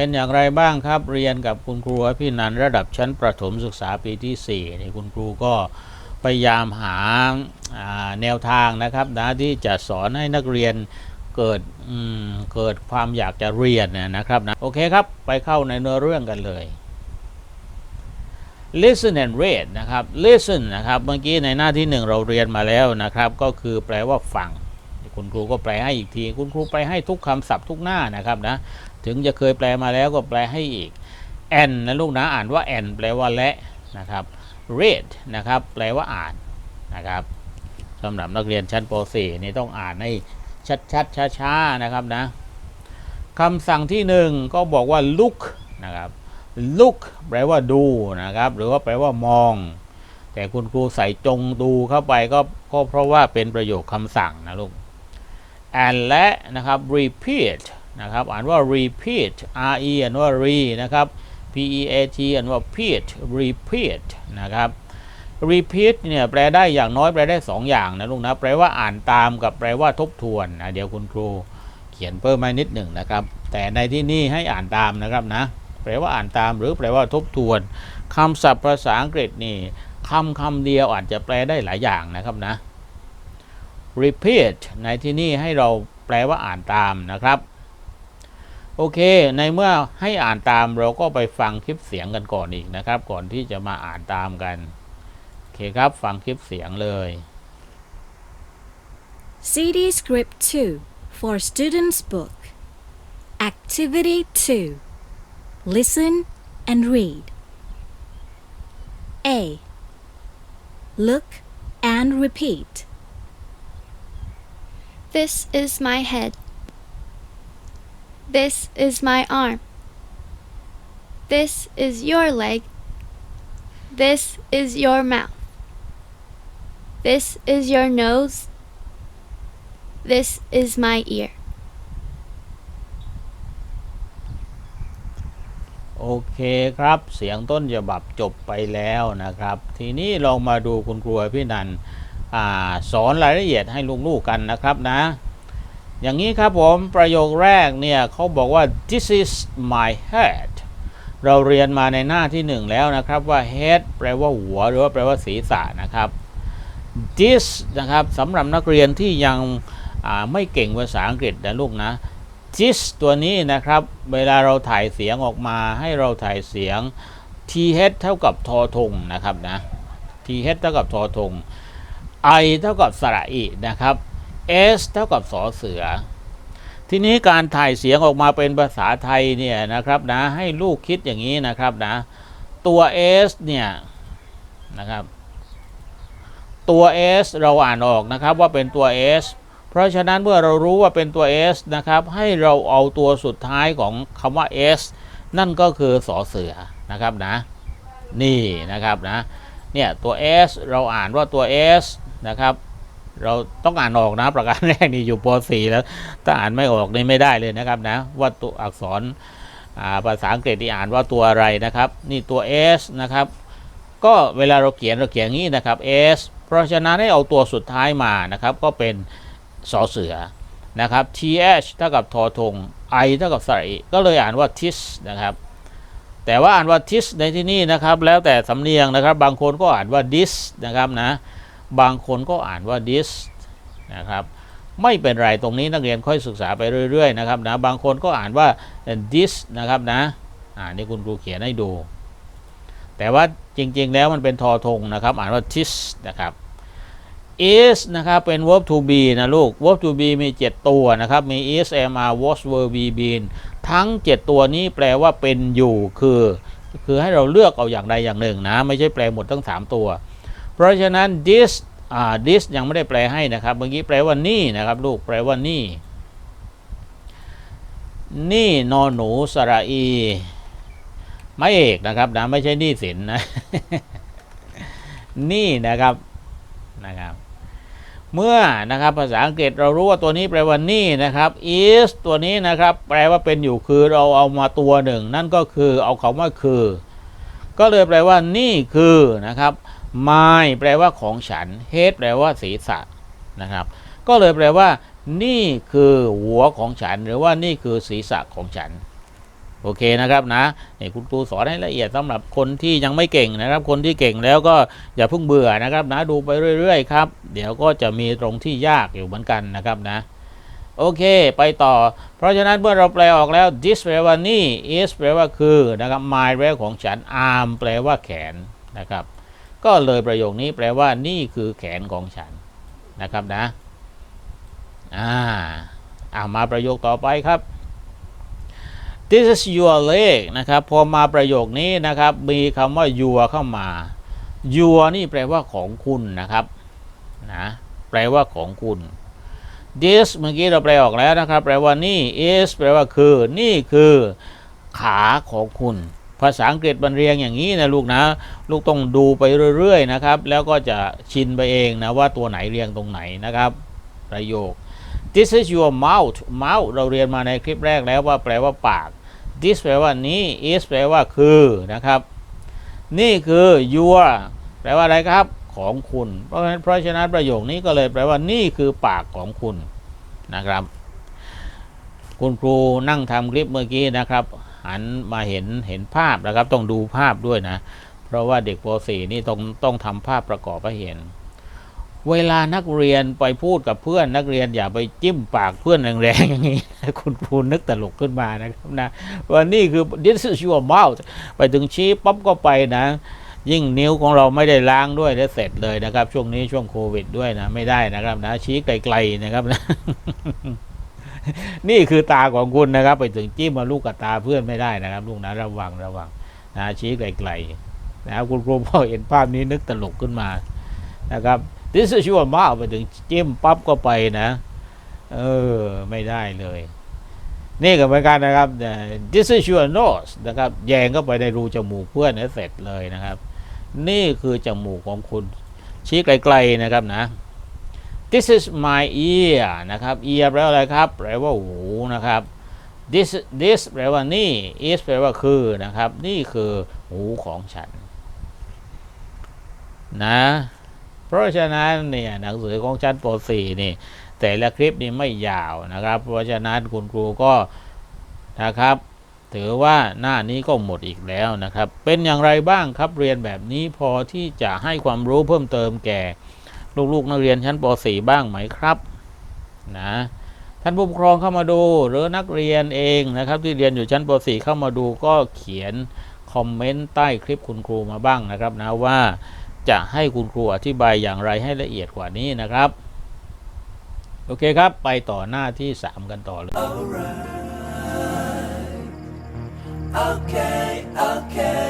เป็นอย่างไรบ้างครับเรียนกับคุณครูพี่นันระดับชั้นประถมศึกษาปีที่4นี่คุณครูก็พยายามหาาแนวทางนะครับนะที่จะสอนให้นักเรียนเกิดเกิดความอยากจะเรียนนยนะครับนะโอเคครับ ไปเข้าในเนื้อเรื่องกันเลย listen and read นะครับ listen นะครับเมื่อกี้ในหน้าที่หนึ่งเราเรียนมาแล้วนะครับ ก็คือแปลว่าฟัง คุณครูก็แปลให้อีกที คุณครูแปลให้ทุกคำศัพท์ทุกหน้านะครับนะ ถึงจะเคยแปลมาแล้วก็แปลให้อีก and นะลูกนะอ่านว่า and แปลว่าและนะครับ read นะครับแปลว่าอ่านนะครับสำหรับนักเรียนชั้นป .4 นี่ต้องอ่านให้ชัดๆช้าๆนะครับนะคำสั่งที่หนึ่งก็บอกว่า look นะครับ look แปลว่าดูนะครับ หรือว่าแปลว่ามอง แต่คุณครูใส่จงดูเข้าไปก็ก็เพราะว่าเป็นประโยคคำสั่งนะลูก and และนะครับ repeat นะครับอ่านว่า repeat r e อ่านว่า re นะครับ p e a t อ่านว่า peat repeat นะครับ repeat เนี่ยแปลได้อย่างน้อยแปลได้สองอย่างนะลูกนะแปลว่าอ่านตามกับแปลว่าทบทวนนะเดี๋ยวคุณครูเขียนเพิ่มมานิดหนึ่งนะครับ แต่ในที่นี่ให้อ่านตามนะครับนะแปลว่าอ่านตามหรือแปลว่าทบทวนคำศัพท์ภาษาอังกฤษนี่คำคำเดียวอาจจะแปลได้หลายอย่างนะครับนะ repeat ในที่นี่ให้เราแปลว่าอ่านตามนะครับ โอเค ในเมื่อให้อ่านตามเราก็ไปฟังคลิปเสียงกันก่อนอีกนะครับ ก่อนที่จะมาอ่านตามกัน โอเคครับ ฟังคลิปเสียงเลย CD Script 2 for Students Book. Activity 2 Listen and read. A. Look and repeat. This is my head. This is my arm. This is your leg. This is your mouth. This is your nose. This is my ear. โอเคครับ เสียงต้นฉบับจบไปแล้วนะครับ ทีนี้ลองมาดูคุณครูพี่นันอา สอนรายละเอียดให้ลูกๆกันนะครับนะ อย่างนี้ครับผมประโยคแรกเนี่ยเขาบอกว่า this is my head เราเรียนมาในหน้าที่หนึ่งแล้วนะครับว่า head แปลว่าหัวหรือว่าแปลว่าศีรษะนะครับ this นะครับสำหรับนักเรียนที่ยังไม่เก่งภาษาอังกฤษนะลูกนะ this ตัวนี้นะครับ เวลาเราถ่ายเสียงออกมาให้เราถ่ายเสียง th เท่ากับทอทงนะครับนะ th เท่ากับทอทง i เท่ากับสระอินะครับ s เท่ากับสอเสือ ทีนี้การถ่ายเสียงออกมาเป็นภาษาไทยเนี่ยนะครับนะให้ลูกคิดอย่างนี้นะครับนะตัว s เนี่ยนะครับ ตัว s เราอ่านออกนะครับว่าเป็นตัว s เพราะฉะนั้นเมื่อเรารู้ว่าเป็นตัว s นะครับ ให้เราเอาตัวสุดท้ายของคำว่า s นั่นก็คือสอเสือนะครับนะนี่นะครับนะเนี่ยตัว s เราอ่านว่าตัว s นะครับ เราต้องอ่านออกนะ ประการแรกนี่อยู่ป .4 แล้วถ้าอ่านไม่ออกนี่ไม่ได้เลยนะครับนะว่าตัวอักษรภาษาอังกฤษที่อ่านว่าตัวอะไรนะครับ นี่ตัว s นะครับ ก็เวลาเราเขียนเราเขียนงี้นะครับ s เพราะฉะนั้นให้เอาตัวสุดท้ายมานะครับ ก็เป็นสอเสือนะครับ th เท่ากับทอทง i เท่ากับสระก็เลยอ่านว่า tis นะครับ แต่ว่าอ่านว่า tis ในที่นี่นะครับ แล้วแต่สำเนียงนะครับ บางคนก็อ่านว่า dis นะครับนะ บางคนก็อ่านว่า dis นะครับไม่เป็นไรตรงนี้นักเรียนค่อยศึกษาไปเรื่อยๆนะครับนะบางคนก็อ่านว่า dis นะครับนะอ่านี่คุณครูเขียนให้ดู แต่ว่าจริงๆแล้วมันเป็นทอทงนะครับ อ่านว่า this นะครับ is นะครับเป็น verb to be นะลูก verb to be มี 7 ตัวนะครับ มี is am are was were be been ทั้ง 7 ตัวนี้แปลว่าเป็นอยู่คือ คือให้เราเลือกเอาอย่างใดอย่างหนึ่งนะ ไม่ใช่แปลหมดทั้ง 3 ตัว เพราะฉะนั้น this อ่า this ยังไม่ได้แปลให้นะครับ เมื่อกี้แปลว่านี่นะครับ ลูกแปลว่านี่ นี่นอนหนูสระอี ไม่เอกนะครับนะไม่ใช่นี่สินนะ นี่นะครับนะครับ เมื่อนะครับภาษาอังกฤษเรารู้ว่าตัวนี้แปลว่านี่นะครับ is ตัวนี้นะครับ แปลว่าเป็นอยู่คือเราเอามาตัวหนึ่ง นั่นก็คือเอาคำว่าคือ ก็เลยแปลว่านี่คือนะครับ my แปลว่าของฉัน head แปลว่าศีรษะนะครับ ก็เลยแปลว่า นี่คือหัวของฉัน หรือว่านี่คือศีรษะของฉัน โอเคนะครับนะนี่คุณครูสอนให้ละเอียดสำหรับคนที่ยังไม่เก่งนะครับ คนที่เก่งแล้วก็อย่าเพิ่งเบื่อนะครับ นะดูไปเรื่อยๆครับ เดี๋ยวก็จะมีตรงที่ยากอยู่เหมือนกันนะครับนะโอเค ไปต่อ เพราะฉะนั้นเมื่อเราแปลออกแล้ว this แปลว่านี่ is แปลว่าคือนะครับ my แปลว่าของฉัน arm แปลว่าแขนนะครับ ก็เลยประโยคนี้แปลว่านี่คือแขนของฉันนะครับนะ อ่าอ่ามาประโยคต่อไปครับ this is your leg นะครับ พอมาประโยคนี้นะครับ มีคำว่า your เข้ามา your นี่แปลว่าของคุณนะครับ นะ แปลว่าของคุณ this เมื่อกี้เราแปลออกแล้วนะครับ แปลว่านี่ is แปลว่าคือ นี่คือขาของคุณ ภาษาอังกฤษบรรเรียงอย่างนี้นะลูกนะ ลูกต้องดูไปเรื่อยๆนะครับ แล้วก็จะชินไปเองนะว่าตัวไหนเรียงตรงไหนนะครับ ประโยค this is your mouth mouth เราเรียนมาในคลิปแรกแล้วว่าแปลว่าปาก this แปลว่านี้ is แปลว่าคือนะครับ นี่คือ your แปลว่าอะไรครับของคุณ เพราะฉะนั้นเพราะฉะนั้นประโยคนี้ก็เลยแปลว่านี่คือปากของคุณนะครับ คุณครูนั่งทำคลิปเมื่อกี้นะครับ หันมาเห็นเห็นภาพนะครับ ต้องดูภาพด้วยนะ เพราะว่าเด็กป .4 นี่ต้องต้องทำภาพประกอบให้เห็น เวลานักเรียนไปพูดกับเพื่อนนักเรียนอย่าไปจิ้มปากเพื่อนแรงๆอย่างนี้คุณครูนึกตลกขึ้นมานะครับนะว่านี่คือ this is your mouth ไปถึงชี้ปั๊บก็ไปนะยิ่งนิ้วของเราไม่ได้ล้างด้วยแล้วเสร็จเลยนะครับ ช่วงนี้ช่วงโควิดด้วยนะ ไม่ได้นะครับนะ ชี้ไกลๆนะครับนะ นี่คือตาของคุณนะครับ ไปถึงจิ้มมาลูกกับตาเพื่อนไม่ได้นะครับ ลูกนะระวังระวังนะชี้ไกลๆนะครับคุณครูพ่อเห็นภาพนี้นึกตลกขึ้นมานะครับ this is your mouth ไปถึงจิ้มปั๊บก็ไปนะ เออ ไม่ได้เลย นี่ก็เหมือนกันนะครับ this is your nose นะครับ แยงเข้าไปในรูจมูกเพื่อนเสร็จเลยนะครับ นี่คือจมูกของคุณชี้ไกลๆนะครับนะ this is my ear นะครับ ear แปลว่าอะไรครับแปลว่าหูนะครับ this this แปลว่านี่ is แปลว่าคือนะครับ นี่คือหูของฉัน นะ เพราะฉะนั้นเนี่ยหนังสือของชั้นป .4 นี่ แต่ละคลิปนี่ไม่ยาวนะครับ เพราะฉะนั้นคุณครูก็นะครับ ถือว่าหน้านี้ก็หมดอีกแล้วนะครับ เป็นอย่างไรบ้างครับเรียนแบบนี้พอที่จะให้ความรู้เพิ่มเติมแก่ ลูกๆนักเรียนชั้นป .4 บ้างไหมครับนะท่านผู้ปกครองเข้ามาดูหรือนักเรียนเองนะครับที่เรียนอยู่ชั้นป .4 เข้ามาดูก็เขียนคอมเมนต์ใต้คลิปคุณครูมาบ้างนะครับนะว่าจะให้คุณครูอธิบายอย่างไรให้ละเอียดกว่านี้นะครับ โอเคครับไปต่อหน้าที่ 3 กันต่อเลย Okay, okay.